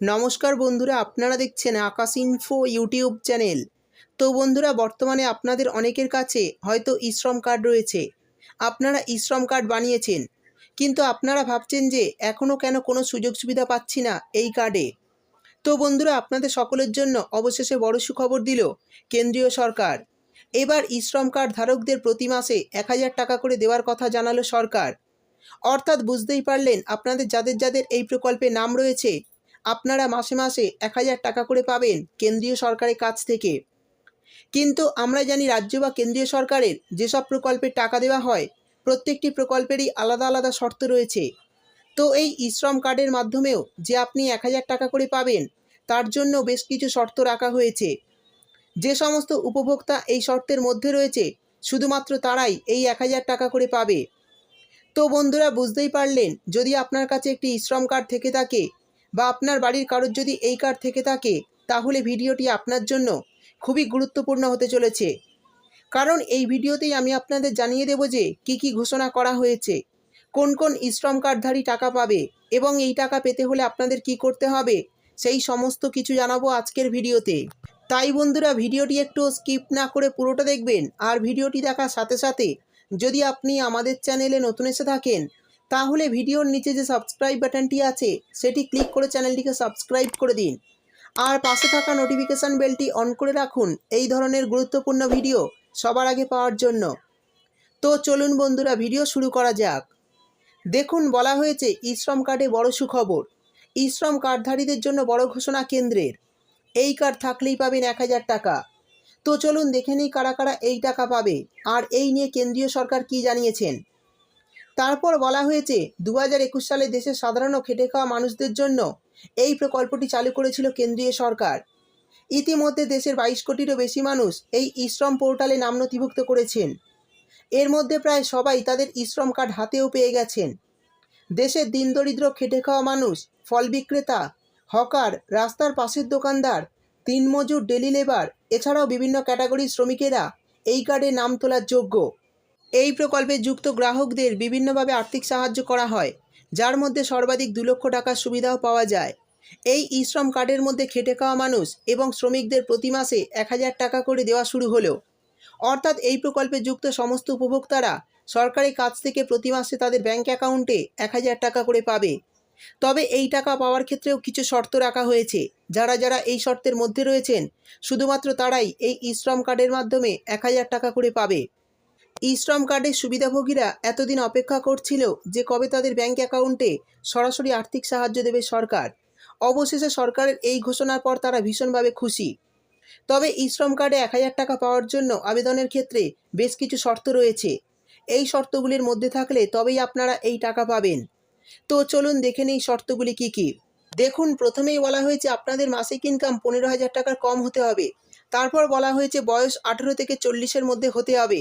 নমস্কার বন্ধুরা, আপনারা দেখছেন আকাশ ইনফো ইউটিউব চ্যানেল তো বন্ধুরা, বর্তমানে আপনাদের অনেকের কাছে হয়তো ই শ্রম কার্ড রয়েছে। আপনারা ই শ্রম কার্ড বানিয়েছেন। কিন্তু আপনারা ভাবছেন যে এখনও কেন কোনো সুযোগ সুবিধা পাচ্ছি না এই কার্ডে তো বন্ধুরা, আপনাদের সকলের জন্য অবশেষে বড় সুখবর দিল কেন্দ্রীয় সরকার। এবার ই শ্রম কার্ড ধারকদের প্রতি মাসে এক হাজার টাকা করে দেওয়ার কথা জানালো সরকার। অর্থাৎ বুঝতেই পারলেন, আপনাদের যাদের যাদের এই প্রকল্পে নাম রয়েছে আপনারা মাসে মাসে এক হাজার টাকা করে পাবেন কেন্দ্রীয় সরকারের কাছ থেকে। কিন্তু আমরা জানি রাজ্য বা কেন্দ্রীয় সরকারের যেসব প্রকল্পে টাকা দেওয়া হয়, প্রত্যেকটি প্রকল্পেরই আলাদা আলাদা শর্ত রয়েছে। তো এই ইশ্রম কার্ডের মাধ্যমেও যে আপনি এক হাজার টাকা করে পাবেন, তার জন্য বেশ কিছু শর্ত রাখা হয়েছে। যে সমস্ত উপভোক্তা এই শর্তের মধ্যে রয়েছে, শুধুমাত্র তারাই এই এক হাজার টাকা করে পাবে। তো বন্ধুরা, বুঝতেই পারলেন, যদি আপনার কাছে একটি ই শ্রম কার্ড থেকে থাকে বা আপনার বাড়ির কারোর যদি এই কার্ড থেকে থাকে, তাহলে ভিডিওটি আপনার জন্য খুবই গুরুত্বপূর্ণ হতে চলেছে। কারণ এই ভিডিওতেই আমি আপনাদের জানিয়ে দেব যে কি কি ঘোষণা করা হয়েছে, কোন কোন ই শ্রম কার্ডধারী টাকা পাবে এবং এই টাকা পেতে হলে আপনাদের কি করতে হবে, সেই সমস্ত কিছু জানাব আজকের ভিডিওতে। তাই বন্ধুরা, ভিডিওটি একটু স্কিপ না করে পুরোটা দেখবেন আর ভিডিওটি দেখার সাথে সাথে যদি আপনি আমাদের চ্যানেলে নতুন এসে থাকেন তাহলে ভিডিওর নিচে যে সাবস্ক্রাইব বাটনটি আছে, সেটি ক্লিক করে চ্যানেলটিকে সাবস্ক্রাইব করে দিন। আর পাশে থাকা নোটিফিকেশান বেলটি অন করে রাখুন, এই ধরনের গুরুত্বপূর্ণ ভিডিও সবার আগে পাওয়ার জন্য। তো চলুন বন্ধুরা ভিডিও শুরু করা যাক। দেখুন, বলা হয়েছে ই শ্রম কার্ডে বড় সুখবর। ই শ্রম কার্ডধারীদের জন্য বড় ঘোষণা কেন্দ্রের। এই কার্ড থাকলেই পাবেন এক হাজার টাকা। তো চলুন দেখে নিই কারা কারা এই টাকা পাবে। আর এই নিয়ে কেন্দ্রীয় সরকার কি জানিয়েছেন? তারপর বলা হয়েছে দু হাজার একুশ সালে দেশের সাধারণ খেটে খাওয়া মানুষদের জন্য এই প্রকল্পটি চালু করেছিল কেন্দ্রীয় সরকার। ইতিমধ্যে দেশের বাইশ কোটিরও বেশি মানুষ এই ইশ্রম পোর্টালে নাম নথিভুক্ত করেছেন। এর মধ্যে প্রায় সবাই তাদের ইশ্রম কার্ড হাতেও পেয়ে গেছেন। দেশের দিনদরিদ্র খেটে খাওয়া মানুষ, ফল বিক্রেতা, হকার, রাস্তার পাশের দোকানদার দিনমজুর ডেলি লেবার, এছাড়াও বিভিন্ন ক্যাটাগরির শ্রমিকেরা এই কার্ডে নাম তোলার যোগ্য। এই প্রকল্পে যুক্ত গ্রাহকদের বিভিন্নভাবে আর্থিক সাহায্য করা হয়, যার মধ্যে সর্বাধিক দু লক্ষ টাকার সুবিধাও পাওয়া যায়। এই ই শ্রম কার্ডের মধ্যে খেটে খাওয়া মানুষ এবং শ্রমিকদের প্রতি মাসে এক হাজার টাকা করে দেওয়া শুরু হলো অর্থাৎ এই প্রকল্পে যুক্ত সমস্ত উপভোক্তারা সরকারি কাছ থেকে প্রতি মাসে তাদের ব্যাংক অ্যাকাউন্টে এক হাজার টাকা করে পাবে। তবে এই টাকা পাওয়ার ক্ষেত্রেও কিছু শর্ত রাখা হয়েছে, যারা যারা এই শর্তের মধ্যে রয়েছেন, শুধুমাত্র তারাই এই ই শ্রম কার্ডের মাধ্যমে এক হাজার টাকা করে পাবে। ই শ্রম কার্ডের সুবিধাভোগীরা এতদিন অপেক্ষা করছিল যে কবে তাদের ব্যাংক অ্যাকাউন্টে সরাসরি আর্থিক সাহায্য দেবে সরকার। অবশেষে সরকারের এই ঘোষণার পর তারা ভীষণভাবে খুশি। তবে ই শ্রম কার্ডে এক হাজার টাকা পাওয়ার জন্য আবেদনের ক্ষেত্রে বেশ কিছু শর্ত রয়েছে। এই শর্তগুলির মধ্যে থাকলে তবেই আপনারা এই টাকা পাবেন। তো চলুন দেখে নেই শর্তগুলি কি কি। দেখুন, প্রথমেই বলা হয়েছে আপনাদের মাসিক ইনকাম পনেরো হাজার টাকার কম হতে হবে। তারপর বলা হয়েছে বয়স আঠেরো থেকে চল্লিশের মধ্যে হতে হবে।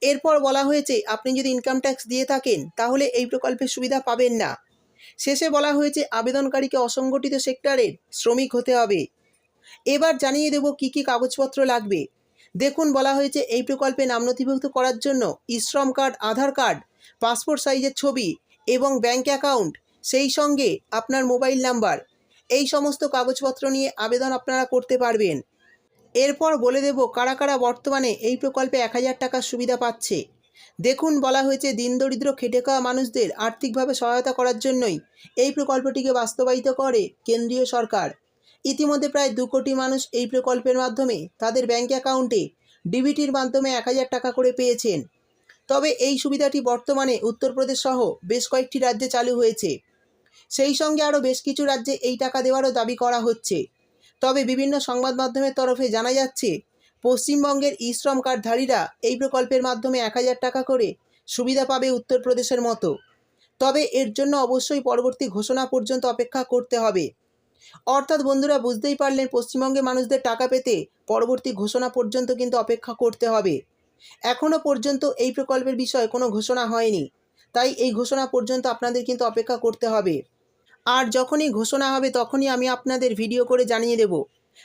এরপর বলা হয়েছে, আপনি যদি ইনকাম ট্যাক্স দিয়ে থাকেন, তাহলে এই প্রকল্পের সুবিধা পাবেন না। শেষে বলা হয়েছে, আবেদনকারীকে অসংগঠিত সেক্টরের শ্রমিক হতে হবে। এবার জানিয়ে দেব, কি কি কাগজপত্র লাগবে। দেখুন, বলা হয়েছে, এই প্রকল্পে নাম নথিভুক্ত করার জন্য eShram card, Aadhaar card, passport সাইজের ছবি এবং ব্যাংক অ্যাকাউন্ট, সেই সঙ্গে আপনার মোবাইল নাম্বার। এই সমস্ত কাগজপত্র নিয়ে আবেদন আপনারা করতে পারবেন। এরপর বলে দেব কারা কারা বর্তমানে এই প্রকল্পে এক হাজার টাকার সুবিধা পাচ্ছে। দেখুন, বলা হয়েছে দিনদরিদ্র খেটে খাওয়া মানুষদের আর্থিকভাবে সহায়তা করার জন্যই এই প্রকল্পটিকে বাস্তবায়িত করে কেন্দ্রীয় সরকার। ইতিমধ্যে প্রায় দু কোটি মানুষ এই প্রকল্পের মাধ্যমে তাদের ব্যাংক অ্যাকাউন্টে ডিবিটির মাধ্যমে এক হাজার টাকা করে পেয়েছেন। তবে এই সুবিধাটি বর্তমানে উত্তরপ্রদেশ সহ বেশ কয়েকটি রাজ্যে চালু হয়েছে। সেই সঙ্গে আরও বেশ কিছু রাজ্যে এই টাকা দেওয়ারও দাবি করা হচ্ছে। তবে বিভিন্ন সংবাদ মাধ্যমের তরফে জানা যাচ্ছে, পশ্চিমবঙ্গের ই শ্রম কার্ডধারীরা এই প্রকল্পের মাধ্যমে এক হাজার টাকা করে সুবিধা পাবে উত্তরপ্রদেশের মতো। তবে এর জন্য অবশ্যই পরবর্তী ঘোষণা পর্যন্ত অপেক্ষা করতে হবে। অর্থাৎ বন্ধুরা, বুঝতেই পারলেন, পশ্চিমবঙ্গে মানুষদের টাকা পেতে পরবর্তী ঘোষণা পর্যন্ত কিন্তু অপেক্ষা করতে হবে। এখনও পর্যন্ত এই প্রকল্পের বিষয়ে কোনো ঘোষণা হয়নি। তাই এই ঘোষণা পর্যন্ত আপনাদের কিন্তু অপেক্ষা করতে হবে। আর যখনই ঘোষণা হবে তখনই আমি আপনাদের ভিডিও করে জানিয়ে দেব।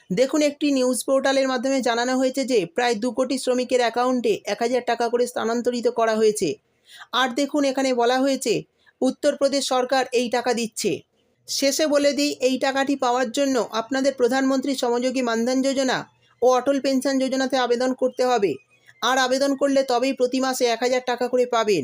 দেখুন, একটি নিউজ পোর্টালের মাধ্যমে জানানো হয়েছে যে প্রায় দু কোটি শ্রমিকের অ্যাকাউন্টে এক হাজার টাকা করে স্থানান্তরিত করা হয়েছে। আর দেখুন, এখানে বলা হয়েছে, উত্তরপ্রদেশ সরকার এই টাকা দিচ্ছে। শেষে বলে দিই, এই টাকাটি পাওয়ার জন্য আপনাদের প্রধানমন্ত্রী সমযোগী মানধন যোজনা ও অটল পেনশন যোজনাতে আবেদন করতে হবে। আর আবেদন করলে তবেই প্রতি মাসে এক হাজার টাকা করে পাবেন।